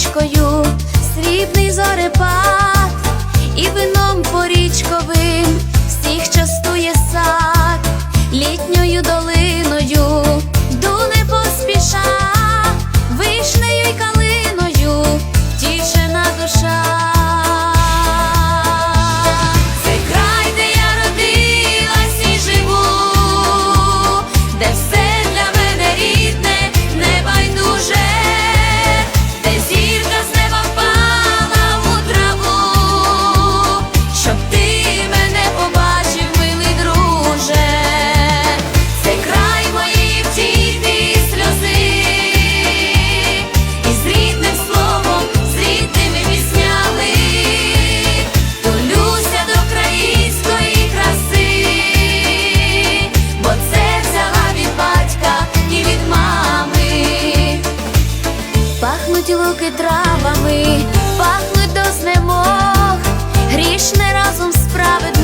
річкою, срібний зорепад і вином порічковий. Травами, пахнуть до знемог, грішне разом справедливо.